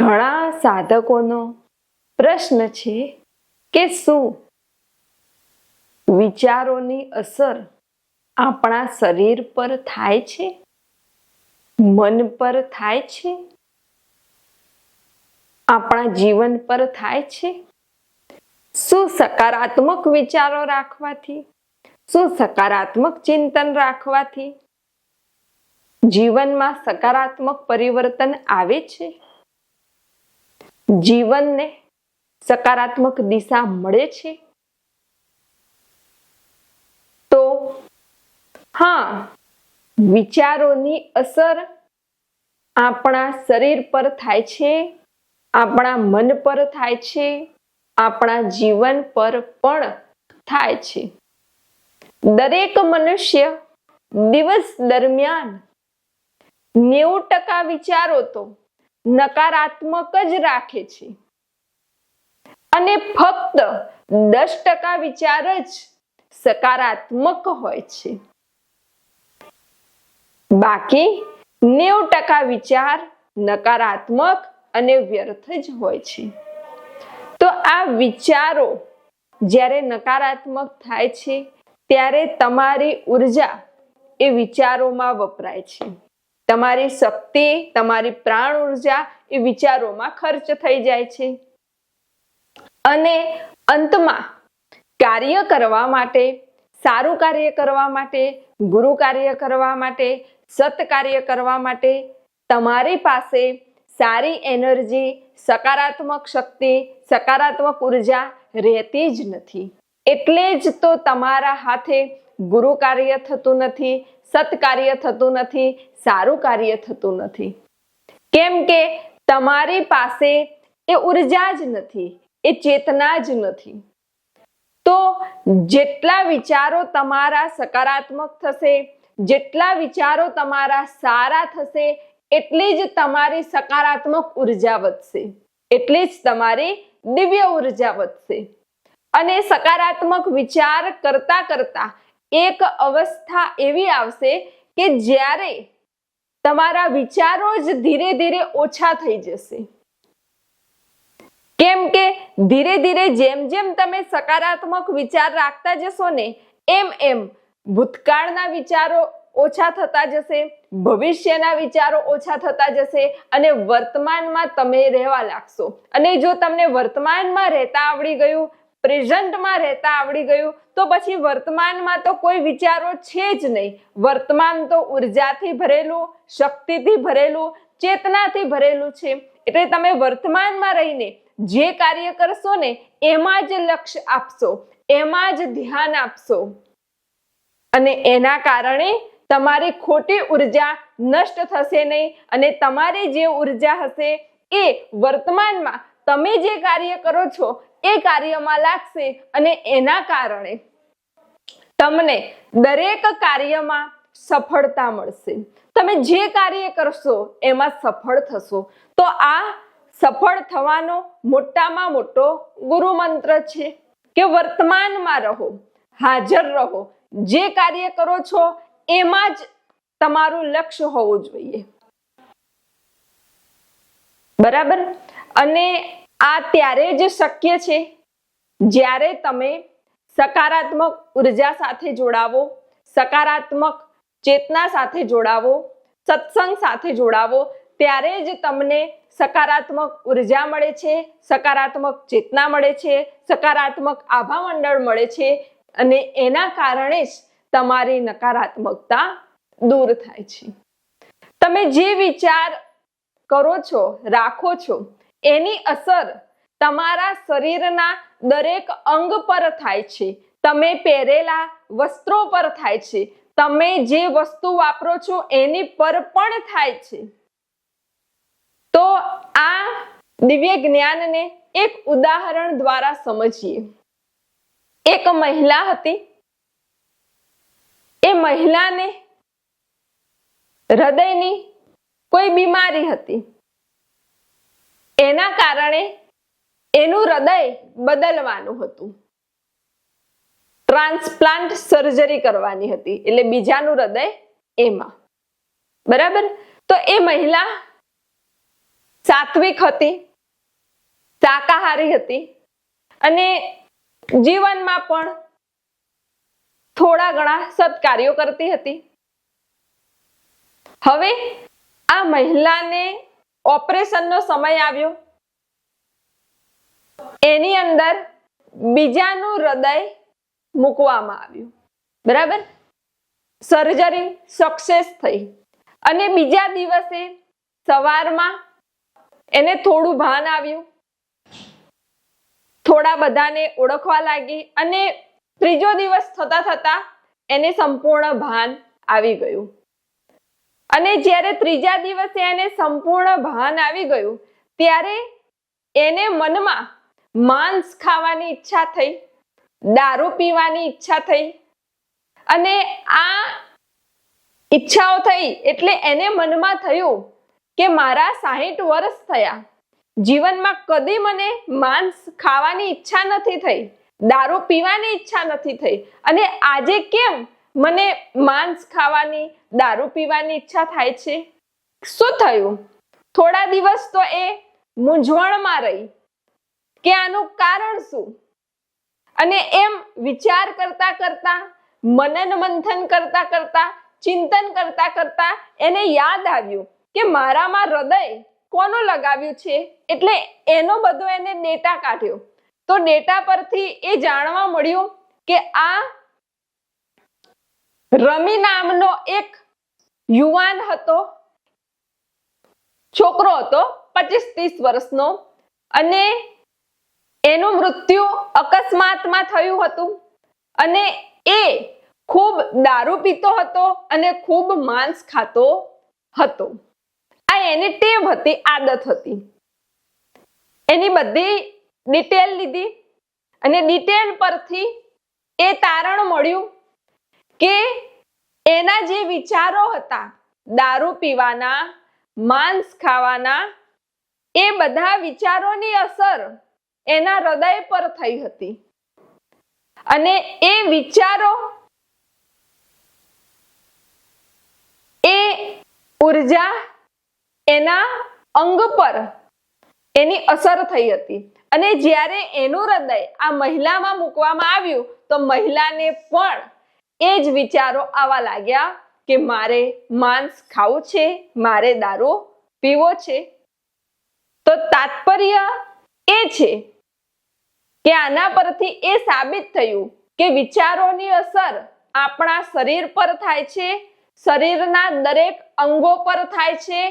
ઘણા સાધકોનો પ્રશ્ન છે કે શું વિચારોની અસર આપણા શરીર પર થાય છે? મન પર થાય છે? આપણા જીવન પર થાય છે? શું સકારાત્મક વિચારો રાખવાથી? શું સકારાત્મક ચિંતન રાખવાથી? જીવનમાં સકારાત્મક પરિવર્તન આવે છે? જીવનને સકારાત્મક દિશા મળે છે? તો હા, વિચારોની અસર આપણા શરીર પર થાય છે, આપણા મન પર થાય છે, આપણા જીવન પર પણ થાય છે. દરેક મનુષ્ય દિવસ દરમિયાન નેવું ટકા વિચારો તો નકારાત્મક જ રાખે છે. અને ફક્ત દસ ટકા વિચાર જ સકારાત્મક હોય છે. બાકી નેવું ટકા વિચાર નકારાત્મક અને વ્યર્થ જ હોય છે. તો આ વિચારો જ્યારે નકારાત્મક થાય છે, ત્યારે તમારી ઊર્જા એ વિચારોમાં વપરાય છે. તમારી શક્તિ, તમારી પ્રાણ ઊર્જા એ વિચારોમાં ખર્ચ થઈ જાય છે. અને અંતમાં કાર્ય કરવા માટે, સારું કાર્ય કરવા માટે, ગુરુ કાર્ય કરવા માટે, સત કાર્ય કરવા માટે તમારી પાસે સારી એનર્જી, સકારાત્મક શક્તિ, સકારાત્મક ઊર્જા રહેતી જ નથી. એટલે જ તો તમારા હાથે ગુરુ કાર્ય થતું નથી સત્કાર્ય થતું નથી, સારું કાર્ય થતું નથી. કેમ કે તમારી પાસે એ ઊર્જા જ નથી, એ ચેતના જ નથી. તો જેટલા વિચારો તમારા સકારાત્મક થશે, જેટલા વિચારો તમારા સારા થશે, એટલી જ તમારી સકારાત્મક ઊર્જા વધશે. એટલી જ તમારી દિવ્ય ઊર્જા વધશે. અને સકારાત્મક વિચાર કરતા કરતા એક અવસ્થા એવી આવશે કે જ્યારે તમારા વિચારો જ ધીરે ધીરે ઓછા થઈ જશે. કેમ કે ધીરે ધીરે જેમ જેમ તમે સકારાત્મક વિચાર રાખતા જશો ને, એમ એમ ભૂતકાળના વિચારો ઓછા થતા જશે, ભવિષ્યના વિચારો ઓછા થતા જશે અને વર્તમાનમાં તમે રહેવા લાગશો. અને જો તમને વર્તમાનમાં રહેતા આવડી ગયું પ્રેઝન્ટમાં રહેતા આવડી ગયું, તો પછી વર્તમાનમાં તો કોઈ વિચારો છે જ નહીં. વર્તમાન તો ઉર્જાથી ભરેલું, શક્તિથી ભરેલું, ચેતનાથી ભરેલું છે. એટલે તમે વર્તમાનમાં રહીને જે કાર્ય કરશો ને, એમાં જ લક્ષ્ય આપશો, એમાં જ ધ્યાન આપશો. અને એના કારણે તમારી ખોટી ઊર્જા નષ્ટ થશે નહીં અને તમારી જે ઊર્જા હશે એ વર્તમાનમાં તમે જે કાર્ય કરો છો એ કાર્યમાં લાગશે અને એના કારણે તમને દરેક કાર્યમાં સફળતા મળશે. તમે જે કાર્ય કરશો, એમાં સફળ થશો. તો આ સફળ થવાનો મોટામાં મોટો ગુરુ મંત્ર છે કે વર્તમાનમાં રહો, હાજર રહો. જે કાર્ય કરો છો, એમાં જ તમારું લક્ષ્ય હોવું જોઈએ. બરાબર? અને આ ત્યારે જ શક્ય છે. જ્યારે તમે સકારાત્મક ઊર્જા સાથે જોડાવો, સકારાત્મક ચેતના સાથે જોડાવો, સત્સંગ સાથે જોડાવો, ત્યારે જ તમને સકારાત્મક ઊર્જા મળે છે, સકારાત્મક ચેતના મળે છે, સકારાત્મક આભા મંડળ મળે છે અને એના કારણે જ તમારી નકારાત્મકતા દૂર થાય છે. તમે જે વિચાર કરો છો, રાખો છો એની અસર તમારા શરીરના દરેક અંગ પર થાય છે. તમે પહેરેલા વસ્ત્રો પર થાય છે. તમે જે વસ્તુ વાપરો છો એની પર પણ થાય છે. તો આ દિવ્ય જ્ઞાનને એક ઉદાહરણ દ્વારા સમજીએ. એક મહિલા હતી. એ મહિલાને હૃદયની કોઈ બીમારી હતી. એના કારણે એનું હૃદય બદલવાનું હતું. ટ્રાન્સપ્લાન્ટ સર્જરી કરવાની હતી, એટલે બીજાનું હૃદય એમાં. બરાબર? તો એ મહિલા સાત્વિક હતી, શાકાહારી હતી, અને જીવનમાં પણ થોડા ઘણા સત્કાર્યો કરતી હતી. હવે આ મહિલાને ઓપરેશનનો સમય આવ્યો. એની અંદર બીજાનું હૃદય મૂકવામાં આવ્યું. બરાબર? સર્જરી સક્સેસ થઈ. અને બીજા દિવસે સવારમાં એને થોડું ભાન આવ્યું. થોડા બધાને ઓળખવા લાગી અને ત્રીજો દિવસ થતા થતા એને સંપૂર્ણ ભાન આવી ગયું. અને જ્યારે ત્રીજા દિવસે એને સંપૂર્ણ ભાન આવી ગયું, ત્યારે એને મનમાં માંસ ખાવાની ઈચ્છા થઈ, દારૂ પીવાની ઈચ્છા થઈ અને આ ઈચ્છાઓ થઈ એટલે એને મનમાં થયું કે મારા સાહીઠ વર્ષ થયા. જીવનમાં કદી મને માંસ ખાવાની ઈચ્છા નથી થઈ, દારૂ પીવાની ઈચ્છા નથી થઈ. અને આજે કેમ મને માંસ ખાવાની, દારૂ પીવાની ઈચ્છા થાય છે. શું થયું? થોડા દિવસ તો એ મૂંઝવણમાં રહી. કે આનું કારણ શું? અને એમ વિચાર કરતા કરતા, મનન મંથન કરતા કરતા, ચિંતન કરતા કરતા એને યાદ આવ્યું કે મારામાં હૃદય કોનું લગાવ્યું છે? એટલે એનો બધો એને ડેટા કાઢ્યો. તો ડેટા પરથી એ જાણવા મળ્યું કે આ રમી નામનો એક યુવાન હતો, છોકરો હતો, પચીસ ત્રીસ વર્ષનો. અને એનું મૃત્યુ અકસ્માતમાં થયું હતું. અને એ ખૂબ દારૂ પીતો હતો અને ખૂબ માંસ ખાતો હતો. આ એની ટેવ હતી, આદત હતી. એની બધી ડિટેલ લીધી અને ડિટેલ પરથી એ તારણ મળ્યું. કે એના જે વિચારો હતા, દારૂ પીવાના, માંસ ખાવાના, એ બધા વિચારોની અસર એના હૃદય પર થઈ હતી. અને એ વિચારો એ ઊર્જા એના અંગ પર એની અસર થઈ હતી. અને જ્યારે એનું હૃદય આ મહિલામાં મૂકવામાં આવ્યું, તો મહિલાને પણ એ જ વિચારો આવવા લાગ્યા કે મારે માંસ ખાવું છે, મારે દારૂ પીવો છે. તો તાત્પર્ય એ છે કે આના પરથી એ સાબિત થયું કે વિચારોની અસર આપણા શરીર પર થાય છે, શરીરના દરેક અંગો પર થાય છે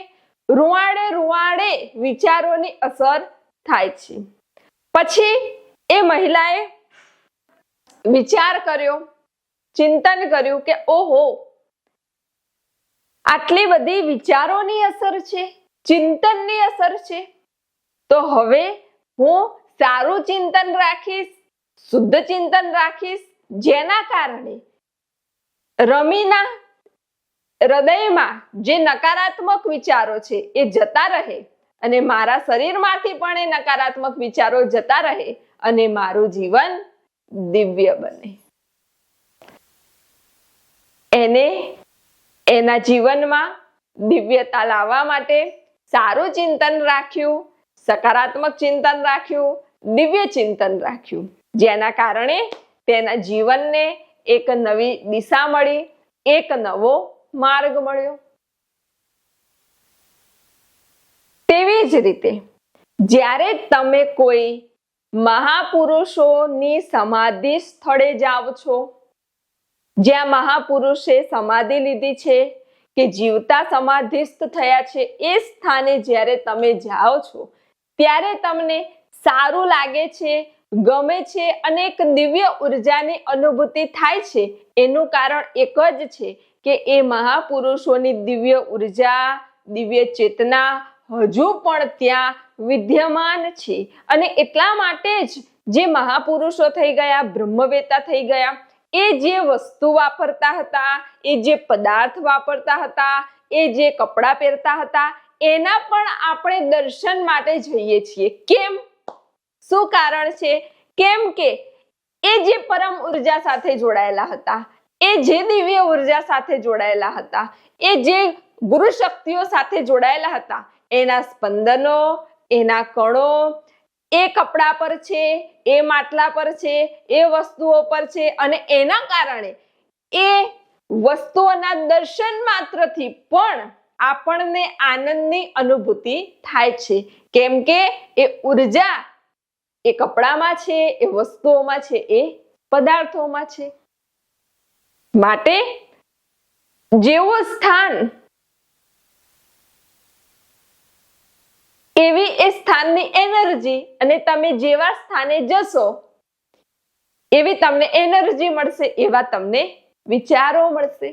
રૂવાડે રૂવાડે વિચારોની અસર થાય છે. પછી એ મહિલાએ વિચાર કર્યો ચિંતન કર્યું કે, ઓહો, આટલી બધી વિચારોની અસર છે, ચિંતનની અસર છે. તો હવે હું સારું ચિંતન રાખીશ, શુદ્ધ ચિંતન રાખીશ, જેના કારણે રમીના હૃદયમાં જે નકારાત્મક વિચારો છે એ જતા રહે અને મારા શરીરમાંથી પણ એ નકારાત્મક વિચારો જતા રહે અને મારું જીવન દિવ્ય બને. એને એના જીવનમાં દિવ્યતા લાવવા માટે સારું ચિંતન રાખ્યું, સકારાત્મક ચિંતન રાખ્યું, દિવ્ય ચિંતન રાખ્યું. જેના કારણે તેના જીવનને એક નવી દિશા મળી, એક નવો માર્ગ મળ્યો. તેવી જ રીતે, જ્યારે તમે કોઈ મહાપુરુષોની સમાધિ સ્થળે જાઓ છો જ્યાં મહાપુરુષે સમાધિ લીધી છે, કે જીવતા સમાધિસ્થ થયા છે, એ સ્થાને જ્યારે તમે જાઓ છો, ત્યારે તમને સારું લાગે છે, ગમે છે અને એક દિવ્ય ઉર્જાની અનુભૂતિ થાય છે. એનું કારણ એક જ છે કે એ મહાપુરુષોની દિવ્ય ઊર્જા, દિવ્ય ચેતના હજુ પણ ત્યાં વિદ્યમાન છે. અને એટલા માટે જ જે મહાપુરુષો થઈ ગયા, બ્રહ્મવેતા થઈ ગયા એ જે વસ્તુ વાપરતા હતા, એ જે પદાર્થ વાપરતા હતા, એ જે કપડાં પહેરતા હતા, એના પણ આપણે દર્શન માટે જઈએ છીએ. કેમ? શું કારણ છે? કેમ કે એ જે પરમ ઊર્જા સાથે જોડાયેલા હતા, એ જે દિવ્ય ઊર્જા સાથે જોડાયેલા હતા, એ જે ગુરુ શક્તિઓ સાથે જોડાયેલા હતા, એના સ્પંદનો, એના કણો એ કપડા પર છે, એ માટલા પર છે, એ વસ્તુઓ પર છે અને એના કારણે એ વસ્તુઓના દર્શન માત્રથી પણ આપણને આનંદની અનુભૂતિ થાય છે. કેમ કે એ ઊર્જા એ કપડામાં છે, એ વસ્તુઓમાં છે, એ પદાર્થોમાં છે. માટે જેવું સ્થાન એવી એ સ્થાનની એનર્જી અને તમે જેવા સ્થાને જશો, એવી તમને એનર્જી મળશે, એવા તમને વિચારો મળશે.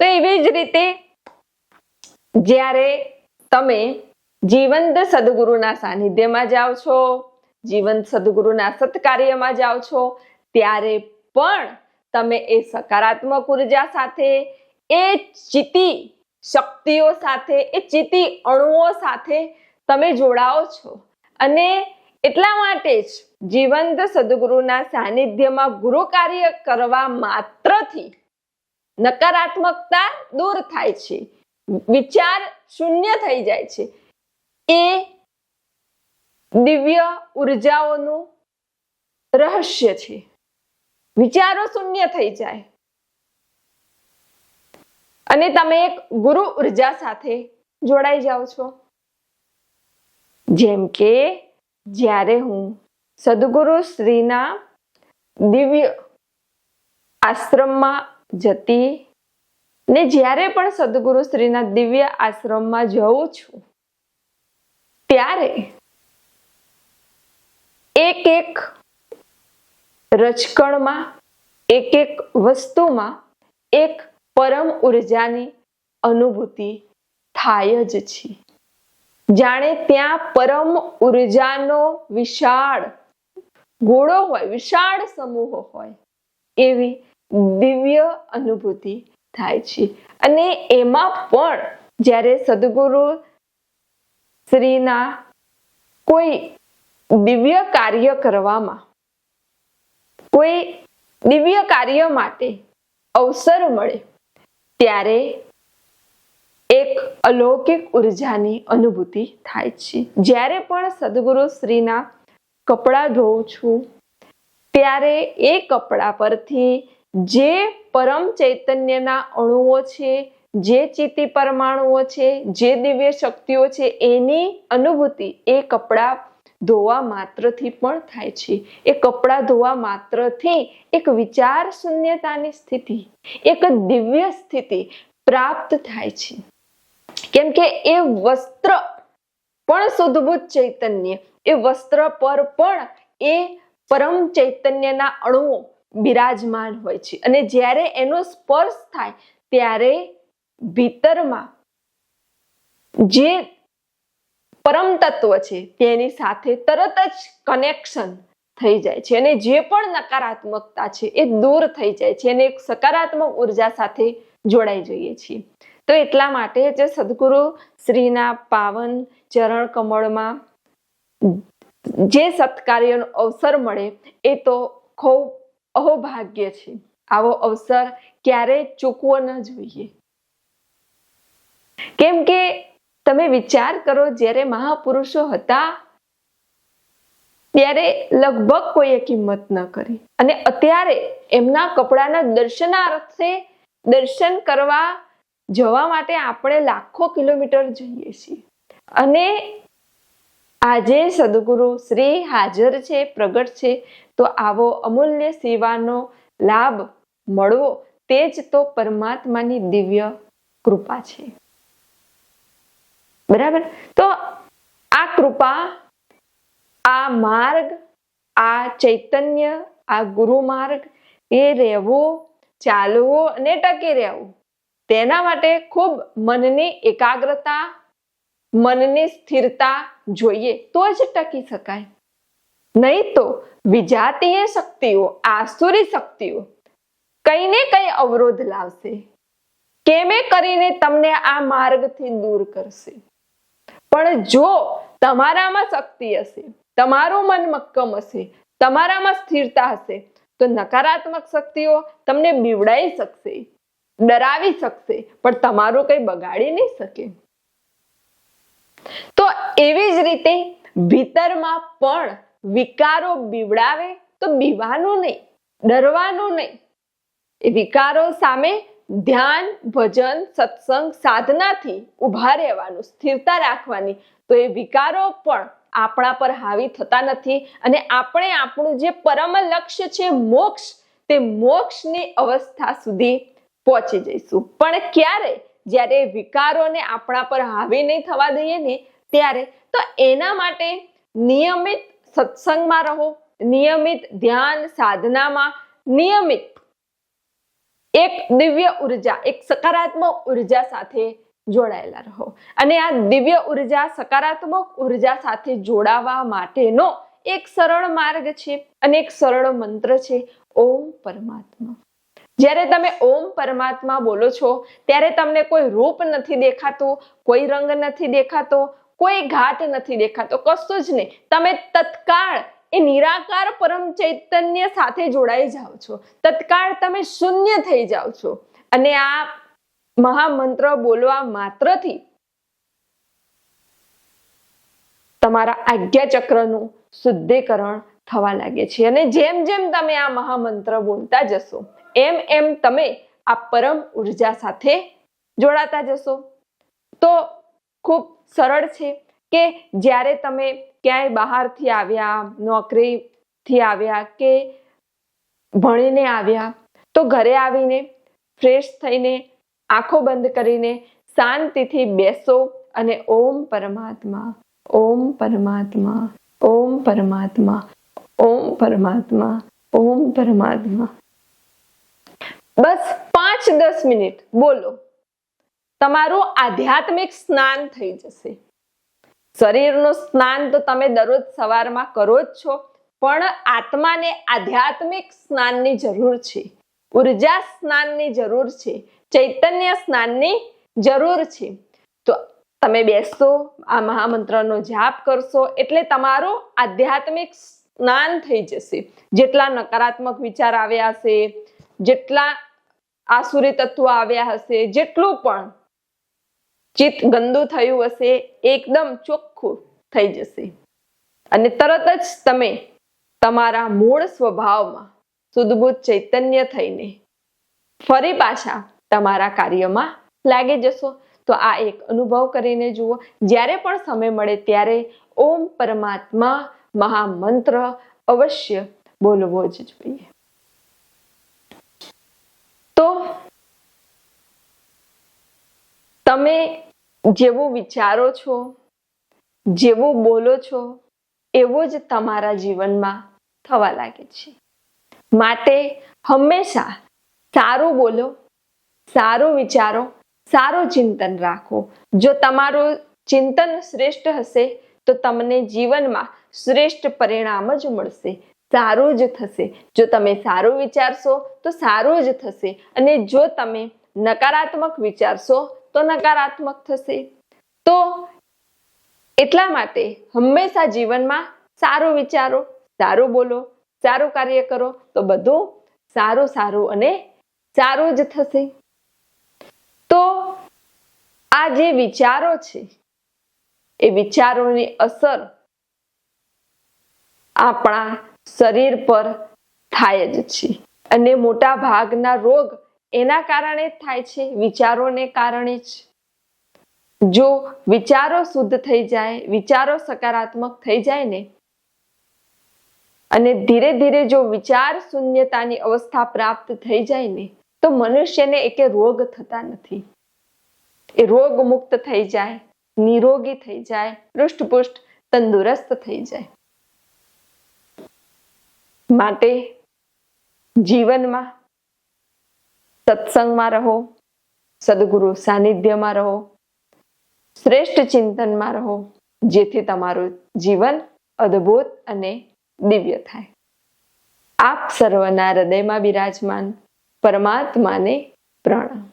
તો એવી જ રીતે જ્યારે તમે જીવંત સદગુરુના સાનિધ્યમાં જાઓ છો, જીવંત સદગુરુના સત્કાર્યમાં જાઓ છો, ત્યારે પણ તમે એ સકારાત્મક ઊર્જા સાથે, એ ચિતિ શક્તિઓ સાથે, એ ચિતિ અણુઓ સાથે તમે જોડાઓ છો. અને એટલા માટે જ જીવંત સદગુરુના સાનિધ્યમાં ગુરુ કાર્ય કરવા માત્રથી નકારાત્મકતા દૂર થાય છે. વિચાર શૂન્ય થઈ જાય છે. એ દિવ્ય ઉર્જાઓનું રહસ્ય છે. વિચારો શૂન્ય થઈ જાય. અને તમે એક ગુરુ ઊર્જા સાથે જોડાઈ જાઓ છો. જેમ કે, જ્યારે હું સદગુરુ શ્રીના દિવ્ય આશ્રમમાં જતી ને જ્યારે પણ સદગુરુ શ્રીના દિવ્ય આશ્રમમાં જઉં છું, ત્યારે એક એક રચકણમાં એક એક વસ્તુમાં એક પરમ ઉર્જાની અનુભૂતિ થાય જ છે. જાણે ત્યાં પરમ ઉર્જાનો વિશાળ ગોળો હોય, વિશાળ સમૂહ હોય, એવી દિવ્ય અનુભૂતિ થાય છે. અને એમાં પણ જ્યારે સદગુરુ શ્રીના કોઈ દિવ્ય કાર્ય કરવામાં, કોઈ દિવ્ય કાર્ય માટે અવસર મળે, ત્યારે અલૌકિક ઉર્જાની અનુભૂતિ થાય છે. જ્યારે પણ સદગુરુ શ્રીના કપડાં ધોઉં છું, ત્યારે એ કપડા પરથી જે પરમ ચૈતન્યના અણુઓ છે, જે ચિત્તી પરમાણુઓ છે, જે દિવ્ય શક્તિઓ છે, એની અનુભૂતિ એ કપડા ધોવા માત્રથી પણ થાય છે. એ કપડાં ધોવા માત્રથી એક વિચાર શૂન્યતાની સ્થિતિ, એક દિવ્ય સ્થિતિ પ્રાપ્ત થાય છે. કેમ કે એ વસ્ત્ર પણ શુદ્ધભૂત ચૈતન્ય. એ વસ્ત્ર પર પણ એ પરમ ચૈતન્યના અણુઓ બિરાજમાન હોય છે. અને જ્યારે એનો સ્પર્શ થાય, ત્યારે ભીતરમાં જે પરમ તત્વ છે, તેની સાથે તરત જ કનેક્શન થઈ જાય છે. અને જે પણ નકારાત્મકતા છે, એ દૂર થઈ જાય છે. અને એક સકારાત્મક ઊર્જા સાથે જોડાઈ જઈએ છીએ. તો એટલા માટે જે સદગુરુ શ્રીના પાવન ચરણ કમળમાં જે સત્કાર્યનો અવસર મળે એ તો ખૂબ અહોભાગ્ય છે. આવો અવસર ક્યારેય ચૂકવો ન જોઈએ. કેમ કે તમે વિચાર કરો જ્યારે મહાપુરુષો હતા ત્યારે લગભગ કોઈએ કિંમત ન કરી. અને અત્યારે એમના કપડાના દર્શનાર્થે દર્શન કરવા જવા માટે આપણે લાખો કિલોમીટર જઈએ છીએ. અને આજે સદગુરુ શ્રી હાજર છે, પ્રગટ છે, તો આવો અમૂલ્ય સેવાનો લાભ મળવો, તે જ તો પરમાત્માની દિવ્ય કૃપા છે. બરાબર? તો આ કૃપા, આ માર્ગ, આ ચૈતન્ય, આ ગુરુ માર્ગ એ રહેવો, ચાલવો અને ટકી રહેવું. તેના માટે ખૂબ મનની એકાગ્રતા, મનની સ્થિરતા જોઈએ, તો જ ટકી શકાય. નહીં તો વિજાતીય શક્તિઓ, આસુરી શક્તિઓ કઈ ને કઈ અવરોધ લાવશે. કેમે કરીને તમને આ માર્ગથી દૂર કરશે. પણ જો તમારામાં શક્તિ હશે, તમારું મન મક્કમ હશે, તમારામાં સ્થિરતા હશે, તો નકારાત્મક શક્તિઓ તમને બીવડાઈ શકશે. ડરાવી શકશે, પણ તમારું કંઈ બગાડી નહીં શકે. તો એવી જ રીતે ભીતરમાં પણ વિકારો બીવડાવે તો બીવાનું નહીં, ડરવાનું નહીં. એ વિકારો સામે ધ્યાન, ભજન, સત્સંગ, સાધનાથી ઊભા રહેવાનું, સ્થિરતા રાખવાની. તો એ વિકારો પણ આપણા પર હાવી થતા નથી અને આપણે આપણું જે પરમ લક્ષ્ય છે મોક્ષ, તે મોક્ષની અવસ્થા સુધી પહોંચી જઈશું. પણ ક્યારે? જ્યારે વિકારોને આપણા પર હાવી નહીં થવા દઈએ ને ત્યારે, તો એના માટે નિયમિત સત્સંગમાં રહો, નિયમિત ધ્યાન સાધનામાં, નિયમિત એક દિવ્ય ઊર્જા, એક સકારાત્મક ઊર્જા સાથે જોડાયેલા રહો. અને આ દિવ્ય ઊર્જા, સકારાત્મક ઊર્જા સાથે જોડાવા માટેનો એક સરળ માર્ગ છે અને એક સરળ મંત્ર છે, ઓમ પરમાત્મા. જ્યારે તમે ઓમ પરમાત્મા બોલો છો, ત્યારે તમને કોઈ રૂપ નથી દેખાતું, કોઈ રંગ નથી દેખાતો, કોઈ ઘાટ નથી દેખાતો, કશું જ નહીં. તમે તત્કાળ એ નિરાકાર પરમ ચૈતન્ય સાથે જોડાઈ જાઓ છો. તત્કાળ તમે શૂન્ય થઈ જાઓ છો. અને આ મહામંત્ર બોલવા માત્રથી તમારા આજ્ઞા ચક્રનું શુદ્ધિકરણ થવા લાગે છે. અને જેમ જેમ તમે આ મહામંત્ર બોલતા જશો એમ એમ તમે આ પરમ ઊર્જા સાથે જોડાતા જશો. તો ખૂબ સરળ છે કે જ્યારે તમે ક્યાંય બહારથી આવ્યા, નોકરીથી આવ્યા કે ભણીને આવ્યા, તો ઘરે આવીને ફ્રેશ થઈને આંખો બંધ કરીને શાંતિથી બેસો અને ઓમ પરમાત્મા ઓમ પરમાત્મા ઓમ પરમાત્મા ઓમ પરમાત્મા ઓમ પરમાત્મા. બસ પાંચ દસ મિનિટ, બોલો. તમારું આધ્યાત્મિક સ્નાન થઈ જશે. શરીરનું સ્નાન તો તમે દરરોજ સવારમાં કરો જ છો, પણ આત્માને આધ્યાત્મિક સ્નાનની જરૂર છે. ઊર્જા સ્નાનની જરૂર છે. ચૈતન્ય સ્નાનની જરૂર છે. તો તમે બેસશો, આ મહામંત્રનો જાપ કરશો, એટલે તમારું આધ્યાત્મિક સ્નાન થઈ જશે. જેટલા નકારાત્મક વિચાર આવ્યા હશે, જેટલા આસુરી તત્વ આવ્યા હશે, જેટલું પણ ચિત્ત ગંદુ થયું હશે એકદમ ચોખ્ખું થઈ જશે. અને તરત જ તમે તમારા મૂળ સ્વભાવમાં સુદબુદ્ધ ચૈતન્ય થઈને ફરી પાછા તમારા કાર્યમાં લાગી જશો. તો આ એક અનુભવ કરીને જુઓ. જ્યારે પણ સમય મળે ત્યારે ઓમ પરમાત્મા મહામંત્ર અવશ્ય બોલવો જ જોઈએ તો તમે જેવું વિચારો છો, જેવું બોલો છો, એવું જ તમારા જીવનમાં થવા લાગે છે. માટે હંમેશા સારું બોલો, સારું વિચારો, સારું ચિંતન રાખો. જો તમારું ચિંતન શ્રેષ્ઠ હશે, તો તમને જીવનમાં શ્રેષ્ઠ પરિણામ જ મળશે. સારું જ થશે. જો તમે સારું વિચારશો, તો સારું જ થશે. અને જો તમે નકારાત્મક વિચારશો તો નકારાત્મક થશે. તો એટલા માટે હંમેશા જીવનમાં સારું વિચારો, સારું બોલો, સારું કાર્ય કરો, તો બધું સારું સારું અને સારું જ થશે. તો આ જે વિચારો છે, એ વિચારોની અસર આપણા શરીર પર થાય જ છે. અને મોટા ભાગના રોગ એના કારણે જ થાય છે, વિચારોને કારણે જ. જો વિચારો શુદ્ધ થઈ જાય, વિચારો સકારાત્મક થઈ જાય ને, અને ધીરે ધીરે જો વિચાર શૂન્યતાની અવસ્થા પ્રાપ્ત થઈ જાય ને, તો મનુષ્યને એકે રોગ થતા નથી. એ રોગ મુક્ત થઈ જાય, નિરોગી થઈ જાય, પૃષ્ઠપુષ્ઠ તંદુરસ્ત થઈ જાય. માટે જીવનમાં સત્સંગમાં રહો, સદગુરુ સાનિધ્યમાં રહો, શ્રેષ્ઠ ચિંતનમાં રહો, જેથી તમારું જીવન અદ્ભુત અને દિવ્ય થાય. આપ સર્વના હૃદયમાં બિરાજમાન પરમાત્માને પ્રણામ.